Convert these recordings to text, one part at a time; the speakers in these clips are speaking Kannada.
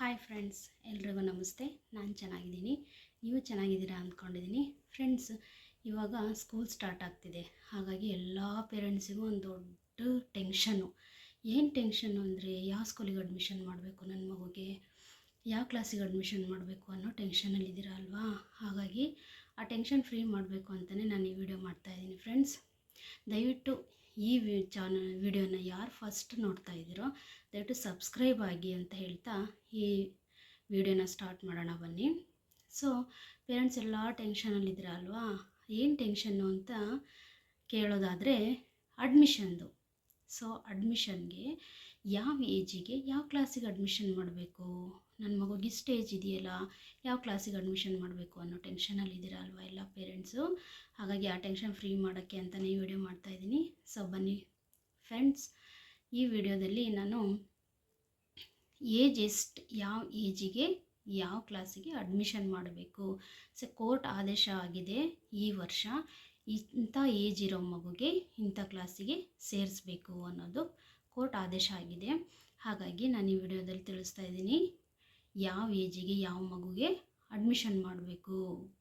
ಹಾಯ್ ಫ್ರೆಂಡ್ಸ್, ಎಲ್ರಿಗೂ ನಮಸ್ತೆ. ನಾನು ಚೆನ್ನಾಗಿದ್ದೀನಿ. ನೀವು ಚೆನ್ನಾಗಿದ್ದೀರಾ ಅಂದ್ಕೊಂಡಿದ್ದೀನಿ. ಫ್ರೆಂಡ್ಸ್, ಇವಾಗ ಸ್ಕೂಲ್ ಸ್ಟಾರ್ಟ್ ಆಗ್ತಿದೆ. ಹಾಗಾಗಿ ಎಲ್ಲ ಪೇರೆಂಟ್ಸಿಗೂ ಒಂದು ದೊಡ್ಡ ಟೆನ್ಷನ್ನು. ಏನು ಟೆನ್ಷನ್ನು ಅಂದರೆ, ಯಾವ ಸ್ಕೂಲಿಗೆ ಅಡ್ಮಿಷನ್ ಮಾಡಬೇಕು ನನ್ನ ಮಗುಗೆ? ಯಾವ ಕ್ಲಾಸಿಗೆ ಅಡ್ಮಿಷನ್ ಮಾಡಬೇಕು ಅನ್ನೋ ಟೆನ್ಷನಲ್ಲಿದ್ದೀರಾ ಅಲ್ವಾ? ಹಾಗಾಗಿ ಆ ಟೆನ್ಷನ್ ಫ್ರೀ ಮಾಡಬೇಕು ಅಂತಲೇ ನಾನು ಈ ವಿಡಿಯೋ ಮಾಡ್ತಾಯಿದ್ದೀನಿ ಫ್ರೆಂಡ್ಸ್ ದಯವಿಟ್ಟು ಈ ವಿ, ಚಾನಲ್ ವಿಡಿಯೋನ ಯಾರು ಫಸ್ಟ್ ನೋಡ್ತಾ ಇದ್ದೀರೋ, ದಯವಿಟ್ಟು ಸಬ್ಸ್ಕ್ರೈಬ್ ಆಗಿ ಅಂತ ಹೇಳ್ತಾ ಈ ವಿಡಿಯೋನ ಸ್ಟಾರ್ಟ್ ಮಾಡೋಣ ಬನ್ನಿ. ಸೊ ಪೇರೆಂಟ್ಸ್ ಎಲ್ಲ ಟೆನ್ಷನಲ್ಲಿದ್ದೀರ ಅಲ್ವಾ? ಏನು ಟೆನ್ಷನ್ನು ಅಂತ ಕೇಳೋದಾದರೆ ಅಡ್ಮಿಷನ್ದು ಸೊ ಅಡ್ಮಿಷನ್ಗೆ ಯಾವ ಏಜಿಗೆ ಯಾವ ಕ್ಲಾಸಿಗೆ ಅಡ್ಮಿಷನ್ ಮಾಡಬೇಕು? ನನ್ನ ಮಗುಗೆ ಸ್ಟೇಜ್ ಇದೆಯಲ್ಲ, ಯಾವ ಕ್ಲಾಸಿಗೆ ಅಡ್ಮಿಷನ್ ಮಾಡಬೇಕು ಅನ್ನೋ ಟೆನ್ಷನಲ್ಲಿ ಇದ್ದೀರಾ ಅಲ್ವಾ ಎಲ್ಲ ಪೇರೆಂಟ್ಸು ಹಾಗಾಗಿ ಆ ಟೆನ್ಷನ್ ಫ್ರೀ ಮಾಡೋಕ್ಕೆ ಅಂತಲೇ ಈ ವಿಡಿಯೋ ಮಾಡ್ತಾಯಿದ್ದೀನಿ ಸೊ ಬನ್ನಿ ಫ್ರೆಂಡ್ಸ್ ಈ ವಿಡಿಯೋದಲ್ಲಿ ನಾನು ಏಜ್ ಎಷ್ಟು ಯಾವ ಏಜಿಗೆ ಯಾವ ಕ್ಲಾಸಿಗೆ ಅಡ್ಮಿಷನ್ ಮಾಡಬೇಕು? ಸೊ ಕೋರ್ಟ್ ಆದೇಶ ಆಗಿದೆ ಈ ವರ್ಷ. ಇಂಥ ಏಜ್ ಇರೋ ಮಗುಗೆ ಇಂಥ ಕ್ಲಾಸಿಗೆ ಸೇರಿಸ್ಬೇಕು ಅನ್ನೋದು ಕೋರ್ಟ್ ಆದೇಶ ಆಗಿದೆ. ಹಾಗಾಗಿ ನಾನು ಈ ವಿಡಿಯೋದಲ್ಲಿ ತಿಳಿಸ್ತಾ ಇದ್ದೀನಿ. ಯಾವ ಏಜಿಗೆ ಯಾವ ಮಗುಗೆ ಅಡ್ಮಿಷನ್ ಮಾಡಬೇಕು,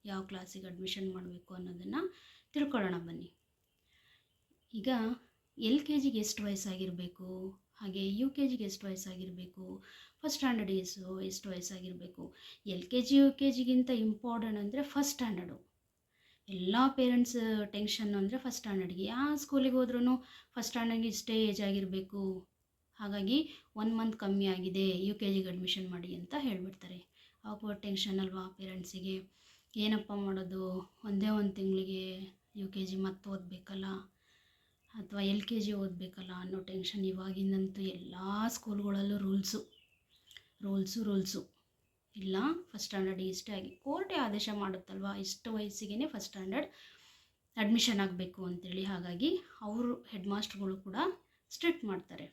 ಯಾವ ಕ್ಲಾಸಿಗೆ ಅಡ್ಮಿಷನ್ ಮಾಡಬೇಕು ಅನ್ನೋದನ್ನು ತಿಳ್ಕೊಳ್ಳೋಣ ಬನ್ನಿ. ಈಗ ಎಲ್ ಕೆ ಜಿಗೆ ಎಷ್ಟು ವಯಸ್ಸಾಗಿರಬೇಕು, ಹಾಗೆ ಯು ಕೆ ಜಿಗೆ ಎಷ್ಟು ವಯಸ್ಸಾಗಿರಬೇಕು ಫಸ್ಟ್ ಸ್ಟ್ಯಾಂಡರ್ಡ್ ಎಷ್ಟು ಎಷ್ಟು ವಯಸ್ಸಾಗಿರಬೇಕು, L K G, U K ಜಿಗಿಂತ important ಅಂದರೆ ಫಸ್ಟ್ ಸ್ಟ್ಯಾಂಡರ್ಡು ಎಲ್ಲ ಪೇರೆಂಟ್ಸ್ ಟೆನ್ಷನ್ ಅಂದರೆ ಫಸ್ಟ್ ಸ್ಟ್ಯಾಂಡರ್ಡ್ಗೆ ಯಾವ ಸ್ಕೂಲಿಗೆ ಹೋದ್ರೂ ಫಸ್ಟ್ ಸ್ಟ್ಯಾಂಡರ್ಡ್ಗೆ ಇಷ್ಟೇ ಏಜ್ ಆಗಿರಬೇಕು. ಹಾಗಾಗಿ ಒನ್ ಮಂತ್ ಕಮ್ಮಿ ಆಗಿದೆ ಯು ಕೆ ಜಿಗೆ ಅಡ್ಮಿಷನ್ ಮಾಡಿ ಅಂತ ಹೇಳಿಬಿಡ್ತಾರೆ. ಅವಾಗ ಟೆನ್ಷನ್ ಅಲ್ವಾ ಪೇರೆಂಟ್ಸಿಗೆ ಏನಪ್ಪ ಮಾಡೋದು? ಒಂದೇ ಒಂದು ತಿಂಗಳಿಗೆ ಯು ಕೆ ಜಿ ಮತ್ತೆ ಓದಬೇಕಲ್ಲ? ಅಥವಾ ಎಲ್ ಕೆ ಜಿ ಓದಬೇಕಲ್ಲ ಅನ್ನೋ ಟೆನ್ಷನ್ ಇವಾಗಿಂದಂತೂ ಎಲ್ಲ ಸ್ಕೂಲ್ಗಳಲ್ಲೂ ರೂಲ್ಸು ರೂಲ್ಸು ರೂಲ್ಸು ಇಲ್ಲ ಫಸ್ಟ್ ಸ್ಟ್ಯಾಂಡರ್ಡ್ ಇಷ್ಟೇ ಆಗಿ, ಕೋರ್ಟೇ ಆದೇಶ ಮಾಡುತ್ತಲ್ವ? ಇಷ್ಟು ವಯಸ್ಸಿಗೆ ಫಸ್ಟ್ ಸ್ಟ್ಯಾಂಡರ್ಡ್ ಅಡ್ಮಿಷನ್ ಆಗಬೇಕು ಅಂತೇಳಿ. ಹಾಗಾಗಿ ಅವರು ಹೆಡ್ ಮಾಸ್ಟ್ರುಗಳು ಕೂಡ ಸ್ಟ್ರಿಕ್ಟ್ ಮಾಡ್ತಾರೆ.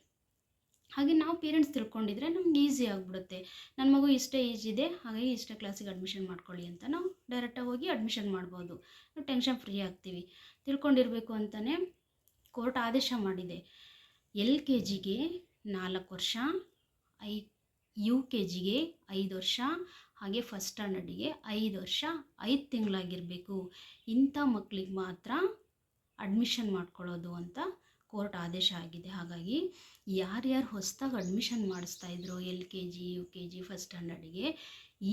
ಹಾಗೆ ನಾವು ಪೇರೆಂಟ್ಸ್ ತಿಳ್ಕೊಂಡಿದ್ರೆ ನಮ್ಗೆ ಈಸಿ ಆಗಿಬಿಡುತ್ತೆ. ನನ್ನ ಮಗು ಇಷ್ಟೇ ಏಜ್ ಇದೆ, ಹಾಗಾಗಿ ಇಷ್ಟೇ ಕ್ಲಾಸಿಗೆ ಅಡ್ಮಿಷನ್ ಮಾಡ್ಕೊಳ್ಳಿ ಅಂತ ನಾವು ಡೈರೆಕ್ಟಾಗಿ ಹೋಗಿ ಅಡ್ಮಿಷನ್ ಮಾಡ್ಬೋದು. ನಾವು ಟೆನ್ಷನ್ ಫ್ರೀ ಆಗ್ತೀವಿ. ತಿಳ್ಕೊಂಡಿರಬೇಕು ಅಂತಲೇ ಕೋರ್ಟ್ ಆದೇಶ ಮಾಡಿದೆ. ಎಲ್ ಕೆ ಜಿಗೆ ನಾಲ್ಕು ವರ್ಷ, ಐ, ಯು ಕೆ ಜಿಗೆ ಐದು ವರ್ಷ, ಹಾಗೆ ಫಸ್ಟ್ ಸ್ಟ್ಯಾಂಡರ್ಡಿಗೆ ಐದು ವರ್ಷ, ಐದು ತಿಂಗಳಾಗಿರಬೇಕು. ಇಂಥ ಮಕ್ಕಳಿಗೆ ಮಾತ್ರ ಅಡ್ಮಿಷನ್ ಮಾಡ್ಕೊಳ್ಳೋದು ಅಂತ ಕೋರ್ಟ್ ಆದೇಶ ಆಗಿದೆ. ಹಾಗಾಗಿ ಯಾರ್ಯಾರು ಹೊಸದಾಗಿ ಅಡ್ಮಿಷನ್ ಮಾಡಿಸ್ತಾ ಇದ್ರು L K G, U K G first ಸ್ಟ್ಯಾಂಡರ್ಡಿಗೆ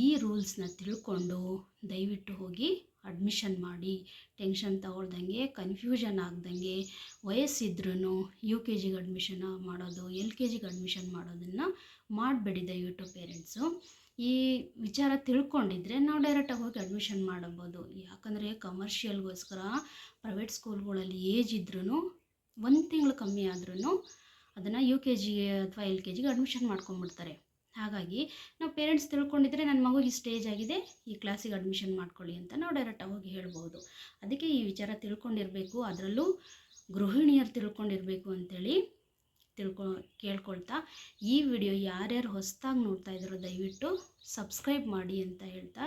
ಈ ರೂಲ್ಸ್ನ ತಿಳ್ಕೊಂಡು ದಯವಿಟ್ಟು ಹೋಗಿ ಅಡ್ಮಿಷನ್ ಮಾಡಿ. ಟೆನ್ಷನ್ ತಗೊಳ್ದಂಗೆ ಕನ್ಫ್ಯೂಷನ್ ಆಗ್ದಂಗೆ ವಯಸ್ಸಿದ್ರೂ ಯು ಕೆ ಜಿಗೆ ಅಡ್ಮಿಷನ್ ಮಾಡೋದು, ಎಲ್ ಕೆ ಜಿಗೆ ಅಡ್ಮಿಷನ್ ಮಾಡೋದನ್ನು ಮಾಡಬೇಡಿ ದಯವಿಟ್ಟು ಪೇರೆಂಟ್ಸು ಈ ವಿಚಾರ ತಿಳ್ಕೊಂಡಿದ್ರೆ ನಾವು ಡೈರೆಕ್ಟಾಗಿ ಹೋಗಿ ಅಡ್ಮಿಷನ್ ಮಾಡಬೋದು. ಯಾಕಂದರೆ ಕಮರ್ಷಿಯಲ್ಗೋಸ್ಕರ ಪ್ರೈವೇಟ್ ಸ್ಕೂಲ್ಗಳಲ್ಲಿ ಏಜ್ ಇದ್ರೂ ಒಂದು ತಿಂಗಳು ಕಮ್ಮಿ ಆದ್ರೂ ಅದನ್ನು ಯು ಕೆ ಜಿಗೆ ಅಥವಾ ಎಲ್ ಕೆ ಜಿಗೆ ಅಡ್ಮಿಷನ್ ಮಾಡ್ಕೊಂಡ್ಬಿಡ್ತಾರೆ. ಹಾಗಾಗಿ ನಾವು ಪೇರೆಂಟ್ಸ್ ತಿಳ್ಕೊಂಡಿದ್ರೆ ನನ್ನ ಮಗುಗೆ ಸ್ಟೇಜ್ ಆಗಿದೆ, ಈ ಕ್ಲಾಸಿಗೆ ಅಡ್ಮಿಷನ್ ಮಾಡ್ಕೊಳ್ಳಿ ಅಂತ ನಾವು ಡೈರೆಕ್ಟಾಗಿ ಹೋಗಿ ಹೇಳ್ಬೋದು. ಅದಕ್ಕೆ ಈ ವಿಚಾರ ತಿಳ್ಕೊಂಡಿರಬೇಕು, ಅದರಲ್ಲೂ ಗೃಹಿಣಿಯರು ತಿಳ್ಕೊಂಡಿರಬೇಕು ಅಂಥೇಳಿ ತಿಳ್ಕೊ, ಕೇಳ್ಕೊಳ್ತಾ ಈ ವಿಡಿಯೋ ಯಾರ್ಯಾರು ಹೊಸದಾಗಿ ನೋಡ್ತಾ ಇದ್ದಾರೋ ದಯವಿಟ್ಟು ಸಬ್ಸ್ಕ್ರೈಬ್ ಮಾಡಿ ಅಂತ ಹೇಳ್ತಾ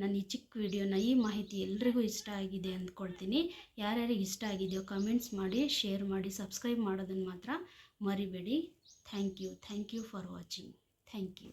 ನನ್ನ ಈ ಚಿಕ್ಕ ವಿಡಿಯೋನ, ಈ ಮಾಹಿತಿ ಎಲ್ರಿಗೂ ಇಷ್ಟ ಆಗಿದೆ ಅಂದ್ಕೊಳ್ತೀನಿ. ಯಾರ್ಯಾರಿಗೆ ಇಷ್ಟ ಆಗಿದೆಯೋ ಕಮೆಂಟ್ಸ್ ಮಾಡಿ ಶೇರ್ ಮಾಡಿ ಸಬ್ಸ್ಕ್ರೈಬ್ ಮಾಡೋದನ್ನು ಮಾತ್ರ ಮರಿಬೇಡಿ. Thank you thank you for watching thank you